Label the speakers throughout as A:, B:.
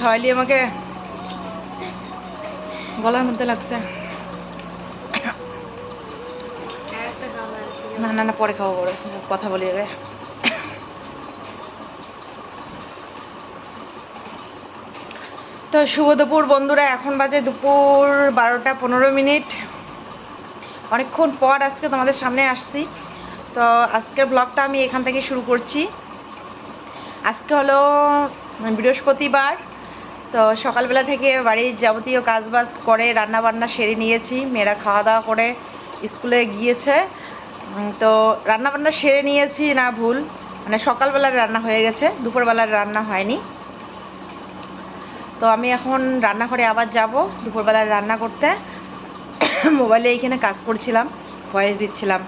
A: খাওয়াইলি আমাকে? গলার মধ্যে লাগছে। না না না, পরে খাব, পরে। কথা বলি যাবে তো শুভ দুপুর বন্ধুরা, এখন বাজে দুপুর বারোটা পনেরো মিনিট। অনেকক্ষণ পর আজকে তোমাদের সামনে আসছি। তো আজকের ব্লগটা আমি এখান থেকে শুরু করছি। আজকে হলো বৃহস্পতিবার। তো সকালবেলা থেকে বাড়ির যাবতীয় কাজবাজ করে রান্না বান্না সেরে নিয়েছি। মেয়েরা খাওয়া দাওয়া করে স্কুলে গিয়েছে। তো রান্না বান্না সেরে নিয়েছি, না ভুল। মানে সকালবেলার রান্না হয়ে গেছে, দুপুরবেলার রান্না হয়নি। তো আমি এখন রান্নাঘরে আবার যাব দুপুরবেলার রান্না করতে। মোবাইলে এইখানে কাজ করছিলাম, ভয়েস দিচ্ছিলাম।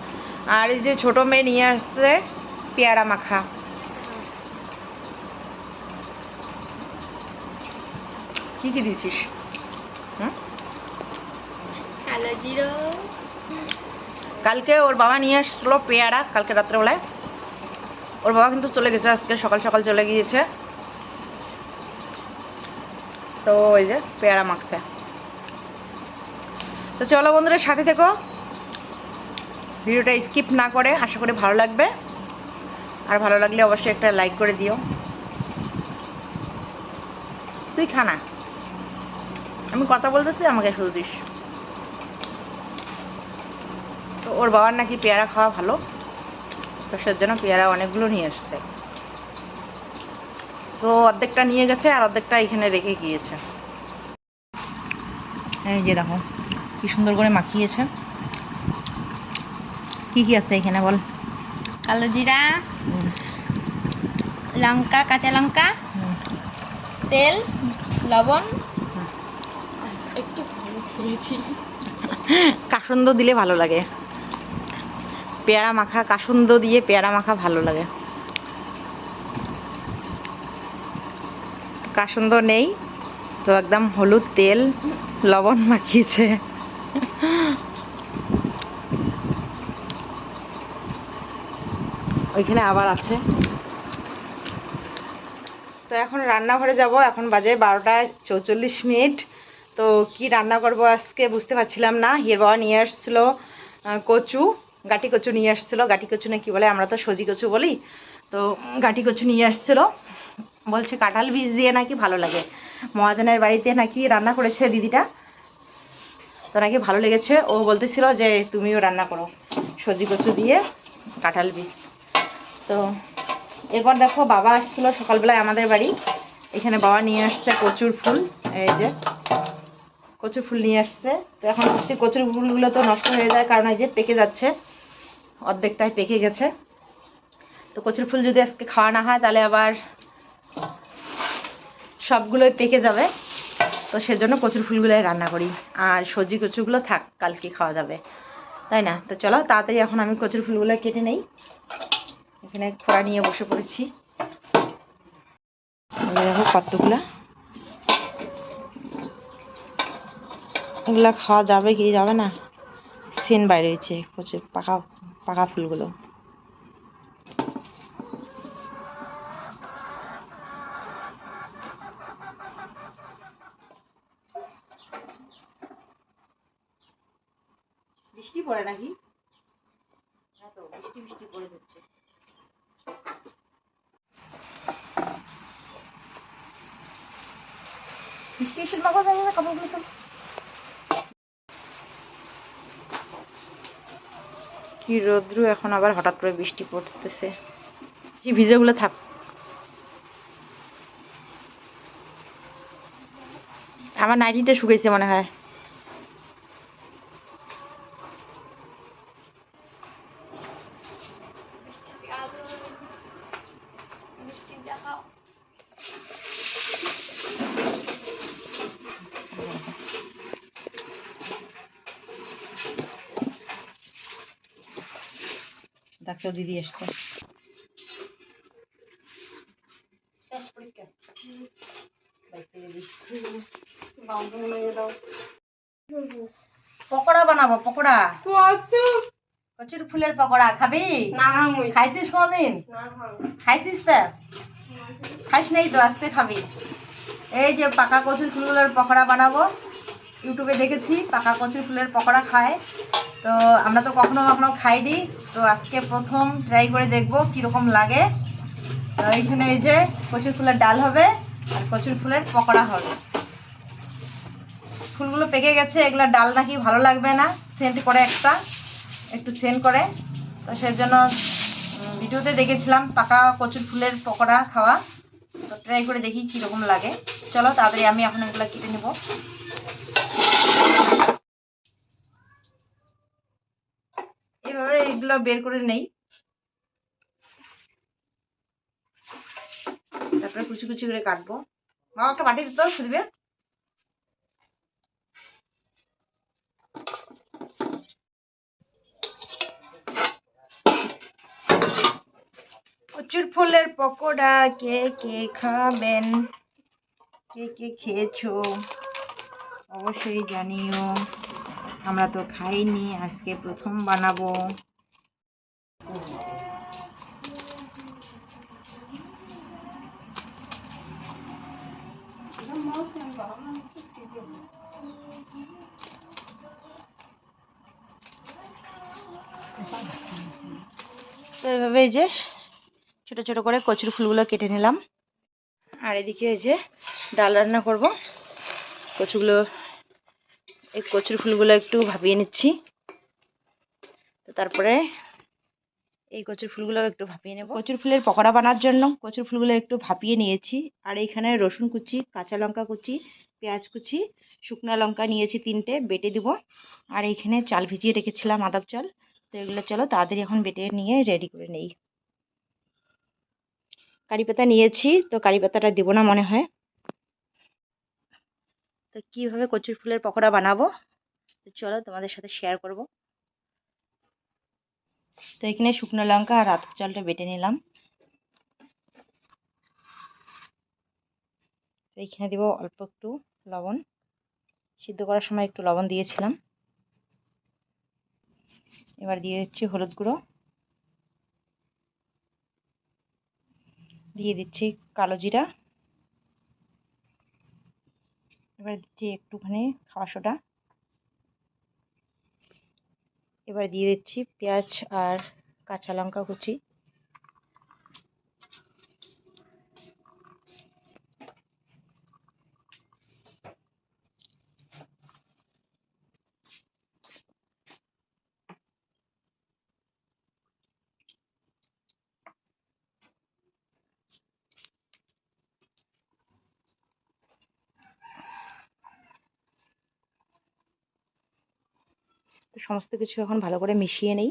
A: আর এই যে ছোটো মেয়ে নিয়ে আসছে, পেয়ারা মাখা। কি কি দিয়েছিস? হুম?
B: কালো জিরো।
A: কালকে ওর বাবা নিয়ে আসলো পেয়ারা কালকে রাত্রেবেলায়। ওর বাবা কিন্তু চলে গেছে আজকে সকাল সকাল চলে গিয়েছে। তো ওই যে পেয়ারা মাখছে। তো চলো বন্ধুরা সাথে থেকো। ভিডিওটা স্কিপ না করে আশা করি ভালো লাগবে। আর ভালো লাগলে অবশ্যই একটা লাইক করে দিও। তুই খানা আমি কথা বলতেছি আমাকে শুধু দিস। তো ওর বাবার নাকি পেয়ারা খাওয়া ভালো তো সেজন্য পেয়ারা অনেকগুলো নিয়ে এসছে। তো অর্ধেকটা নিয়ে গেছে আর অর্ধেকটা এখানে রেখে গিয়েছে। এই যে দেখো কি সুন্দর করে মাখিয়েছে। কি কি আছে এখানে বল?
B: কালো জিরা লঙ্কা কাঁচা লঙ্কা তেল লবণ দিয়েছি
A: কাসন্দ দিলে ভালো লাগে। পেয়ারা মাখা, কাসন্দ দিয়ে পেয়ারা মাখা ভালো লাগে। কাসন্দ নেই, তো একদম হলুদ তেল, লবণ মাখিয়েছে। ওইখানে আবার আছে। তো এখন রান্নাঘরে যাব, এখন বাজে বারোটা চৌচল্লিশ মিনিট। তো কি রান্না করব আজকে বুঝতে পারছিলাম না। হিয়ের বাবা নিয়ে আসছিল কচু, গাটি কচু নিয়ে আসছিল। গাটি কচু না কি বলে, আমরা তো সজি কচু বলি। তো গাটি কচু নিয়ে আসছিল। বলছে কাঁঠাল বীজ দিয়ে নাকি ভালো লাগে। মহাজনের বাড়িতে নাকি রান্না করেছে দিদিটা। তো নাকি ভালো লেগেছে। ও বলতেছিল যে, তুমিও রান্না করো সজি কচু দিয়ে কাঁঠাল বীজ। তো এরপর দেখো বাবা আসছিল সকালবেলায় আমাদের বাড়ি। এখানে বাবা নিয়ে আসছে কচুর ফুল, এই যে। কচুর ফুল নিয়ে আসছে। তো এখন হচ্ছে কচুর ফুলগুলো তো নষ্ট হয়ে যায়, কারণ এই যে পেকে যাচ্ছে, অর্ধেকটাই পেকে গেছে। তো কচুর ফুল যদি আজকে খাওয়া না হয়, তাহলে আবার সবগুলোই পেকে যাবে। তো সেজন্য কচুর ফুলগুলোই রান্না করি। আর সবজি কচুগুলো থাক, কালকে খাওয়া যাবে। তাই না? তো চলো, তাড়াতাড়ি এখন আমি কচুর ফুলগুলো কেটে নেই। এখানে খোড়া নিয়ে বসে পড়েছি। দেখো কতগুলা। এগুলা খাওয়া যাবে কি যাবে না? সেন বাইরে হয়েছে প্রচুর পাকা পাকা ফুলগুলো। বৃষ্টি পড়ে নাকি? হ্যাঁ তো, বৃষ্টি বৃষ্টি পড়ে যাচ্ছে। বৃষ্টি এসে যাবে না কাপড়গুলো তো কি রৌদ্র, এখন আবার হঠাৎ করে বৃষ্টি পড়তেছে। এই ভিজেগুলো থাক। আমার নাইটিটা শুকাইছে মনে হয়। ডাক্তার দিদি এসছে।
B: শেষ পরীক্ষা।
A: পকোড়া বানাবো পকোড়া। কচুর ফুলের পকোড়া খাবি? খাইছিস কোনদিন? খাইছিস তা? খাইস নাই তো আজকে খাবি। এই যে পাকা কচুর ফুলগুলোর পকোড়া বানাবো। ইউটিউবে দেখেছি, পাকা কচুর ফুলের পকোড়া খায়। তো আমরা তো কখনো কখনো খাইনি, তো আজকে প্রথম ট্রাই করে দেখব কীরকম লাগে। তো এইখানে এই যে কচুর ফুলের ডাল হবে আর কচুর ফুলের পকোড়া হবে। ফুলগুলো পেকে গেছে, এগুলা ডাল নাকি ভালো লাগবে না, সেন্ট করে একটা, একটু সেন্ট করে। তো সেজন্য ভিডিওতে দেখেছিলাম পাকা কচুর ফুলের পকোড়া খাওয়া। তো ট্রাই করে দেখি কীরকম লাগে। চলো তাড়াতাড়ি আমি এখন এগুলো কেটে নেব। এগুলো বের করে নেই। তারপরে কুচি কুচি করে কাটবো। মা একটা বাটি দিতে শুধবে কচুর ফুলের পকোড়া, কে কে খাবেন? কে কে খেয়েছো? অবশ্যই জানিও। আমরা তো খাইনি, আজকে প্রথম বানাবো। তো এভাবে এই যে ছোট ছোট করে কচুর ফুলগুলো কেটে নিলাম। আর এদিকে এই যে ডাল রান্না করব। কচুগুলো, এই কচুর ফুলগুলো একটু ভাবিয়ে নিচ্ছি। তো তারপরে এই কচুর ফুলগুলো একটু ভাপিয়ে নেব। কচুর ফুলের পকোড়া বানার জন্য কচুর ফুলগুলো একটু ভাপিয়ে নিয়েছি। আর এইখানে রসুন কুচি, কাঁচা লঙ্কা কুচি পেঁয়াজ কুচি, শুকনো লঙ্কা নিয়েছি তিনটে, বেটে দিব। আর এইখানে চাল ভিজিয়ে রেখেছিলাম আদাব চাল। তো এগুলো চলো তাড়াতাড়ি এখন বেটে নিয়ে রেডি করে নেই। কারি পাতা নিয়েছি, তো কারি পাতাটা দেবো না মনে হয়। তো কীভাবে কচুর ফুলের পকোড়া বানাবো? তো চলো তোমাদের সাথে শেয়ার করব। তো এখানে শুকনো লঙ্কা আর আতপ চালটা বেটে নিলাম। তো এখানে দেবো অল্প একটু লবণ। সিদ্ধ করার সময় একটু লবণ দিয়েছিলাম। এবার দিয়ে দিচ্ছি হলুদ গুঁড়ো। দিয়ে দিচ্ছি কালো জিরা। এবার দিচ্ছি একটুখানি খাওয়া সোডা। এবার দিয়ে দিচ্ছি পেঁয়াজ আর কাঁচা লঙ্কা কুচি। তো সমস্ত কিছু এখন ভালো করে মিশিয়ে নেই।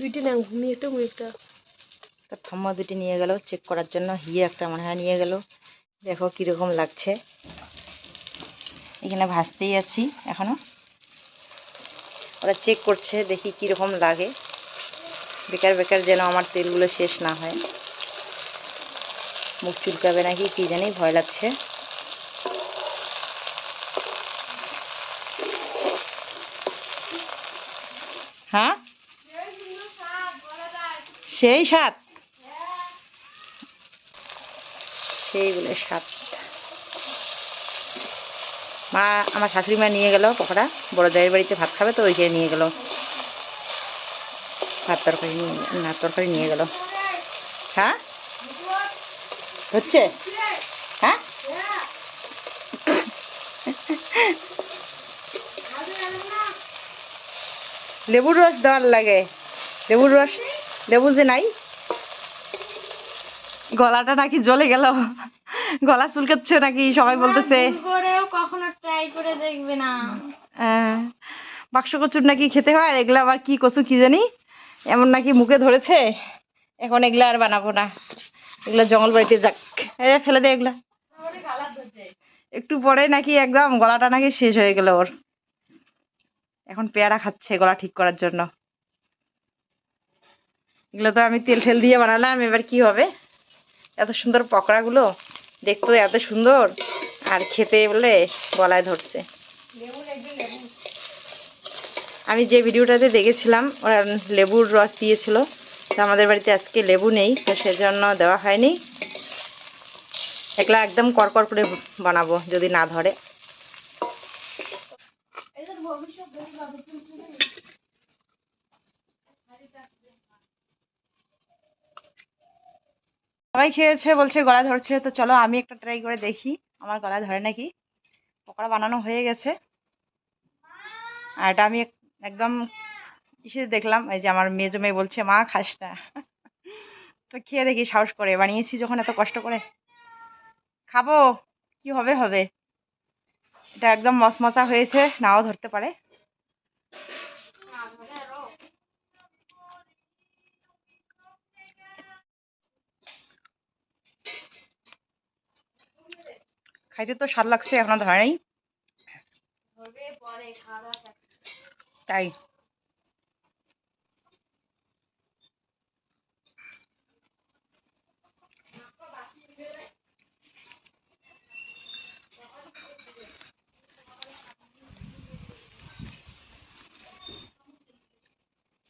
B: দুইটা না ঘুমিয়ে একটা একটা।
A: ঠাম্মা দুটি নিয়ে গেল চেক করার জন্য। হিয়ে একটা মনে হয় নিয়ে গেল। দেখো কীরকম লাগছে। এখানে ভাসতেই আছি এখনও। ওরা চেক করছে দেখি কীরকম লাগে। বেকার বেকার যেন আমার তেলগুলো শেষ না হয়। মুখ চুলকাবে নাকি কী জানি ভয় লাগছে। হ্যাঁ? সেই সাত সেই বলে সাত মা, আমার শাশুড়ি মা নিয়ে গেল পকোড়া। বড় জায়ের বাড়িতে ভাত খাবে তো ওইখানে নিয়ে গেল। ভাত তরকারি নিয়ে না, তরকারি নিয়ে গেল। হ্যাঁ? হচ্ছে হ্যাঁ লেবুর রস দেওয়ার লাগে। লেবুর রস লেবু যে নাই। গলাটা নাকি জ্বলে গেল। গলা চুলকাচ্ছে নাকি সবাই বলতেছে।
B: করেও কখনো ট্রাই করে দেখবে না।
A: বাক্স কচুর নাকি খেতে হয়? এগুলো আবার কি কচু কি জানি? এমন নাকি মুখে ধরেছে? এখন এগুলো আর বানাবো না। এগুলো জঙ্গল বাড়িতে যাক। এ ফেলে দে এগুলা। একটু পরে নাকি একদম গলাটা নাকি শেষ হয়ে গেল ওর। এখন পেয়ারা খাচ্ছে গলা ঠিক করার জন্য। এগুলো তো আমি তেল ঠেল দিয়ে বানালাম, এবার কি হবে? এত সুন্দর পকোড়াগুলো, দেখতেও এত সুন্দর, আর খেতে বলে গলায় ধরছে। আমি যে ভিডিওটাতে দেখেছিলাম, ওরা লেবুর রস দিয়েছিল, তো আমাদের বাড়িতে আজকে লেবু নেই, তো সেজন্য দেওয়া হয়নি। একলা একদম করকর করে বানাবো, যদি না ধরে। সবাই খেয়েছে, বলছে গলা ধরছে, তো চলো আমি একটা ট্রাই করে দেখি। আমার গলা ধরে নাকি? পকোড়া বানানো হয়ে গেছে। আর এটা আমি এক- একদম ইসে দেখলাম, এই যে আমার মেজো মেয়ে বলছে, মা, খাস না। তো খেয়ে দেখি, সাহস করে। বানিয়েছি যখন এত কষ্ট করে। খাব, কি হবে হবে। এটা একদম মচমচা হয়েছে, নাও ধরতে পারে। খাইতে তো স্বাদ লাগছে এখনও ধরে নেই। তাই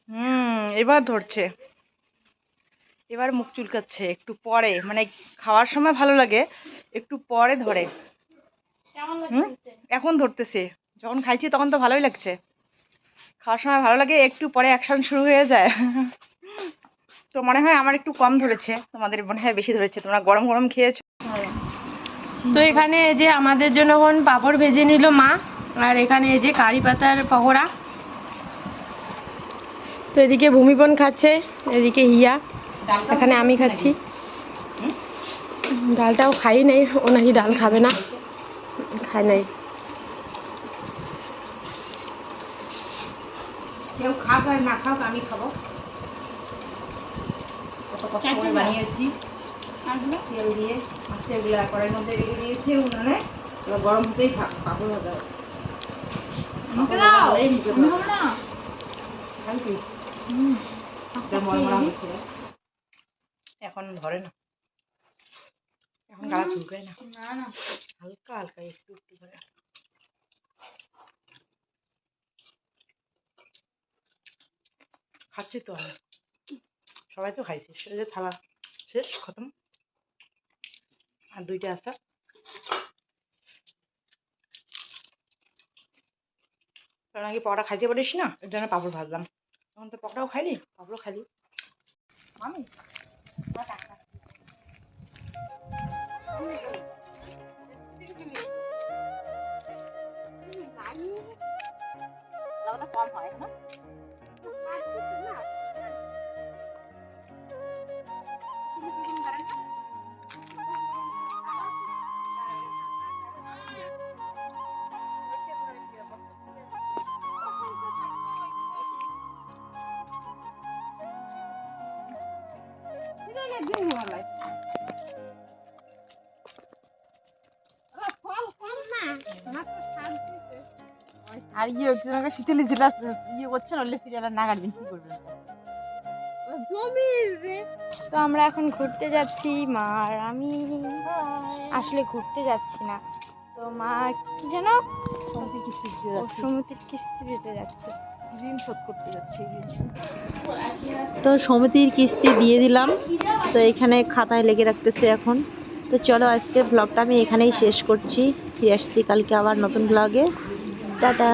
A: হুম এবার ধরছে এবার মুখ চুলকাচ্ছে একটু পরে মানে খাওয়ার সময় ভালো লাগে একটু পরে ধরে? এখন ধরতেছে যখন খাইছি তখন তো ভালোই লাগছে। খাওয়ার সময় ভালো লাগে একটু পরে অ্যাকশন শুরু হয়ে যায়। তো মনে হয় আমার একটু কম ধরেছে তোমাদের মনে হয় বেশি ধরেছে তোমরা গরম গরম খেয়েছো।
C: তো এখানে এই যে আমাদের জন্য এখন পাঁপড় ভেজে নিল মা আর এখানে এই যে কারি পাতার পকোড়া। তো এদিকে ভূমিপন খাচ্ছে এদিকে হিয়া এখানে আমি খাচ্ছি ডালটাও খাই নাই ও নাকি ডাল খাবে না। খায় নাই।
A: কেউ খাক আর না খাক আমি খাব। কত কষ্ট করে বানিয়েছি। তেল দিয়ে মাছে এগুলো কড়াইয়ের মধ্যে রেখে দিয়েছি উনানে। এবার গরম হতেই থাক পাপড় পারব। খাবি তুই? এটা মরমরা হচ্ছে। এখন ধরে না। এখন গালা চুলকায় না।
B: না না।
A: হালকা হালকা একটু একটু করে খাচ্ছি তো আমি সবাই তো খাইছে। এই যে থালা শেষ খতম। আর দুইটা আছে। কারণ আগে পকোড়া খাইতে পারিস না? এর জন্য পাপড় ভাজলাম। তখন তো পকোড়াও খাইনি পাপড়ও খাইলি। আমি কম হয় না? আর ইয়ে তোমাকে শীতলি ছিল ইয়ে করছে নলে ফিরে আবার না কাটবেন কি করবেন
B: তো আমরা এখন ঘুরতে যাচ্ছি মা আর আমি। আসলে ঘুরতে যাচ্ছি না। তো মা কি যেন?
A: সমুদ্রের কিস্তি দিতে
B: সমুদ্রের কিস্তি দিতে যাচ্ছে।
A: ঋণ শোধ করতে যাচ্ছি তো সমিতির কিস্তি দিয়ে দিলাম। তো এখানে খাতায় লেগে রাখতেছে এখন। তো চলো আজকে ব্লগটা আমি এখানেই শেষ করছি। ফিরে আসছি কালকে আবার নতুন ব্লগে টাটা।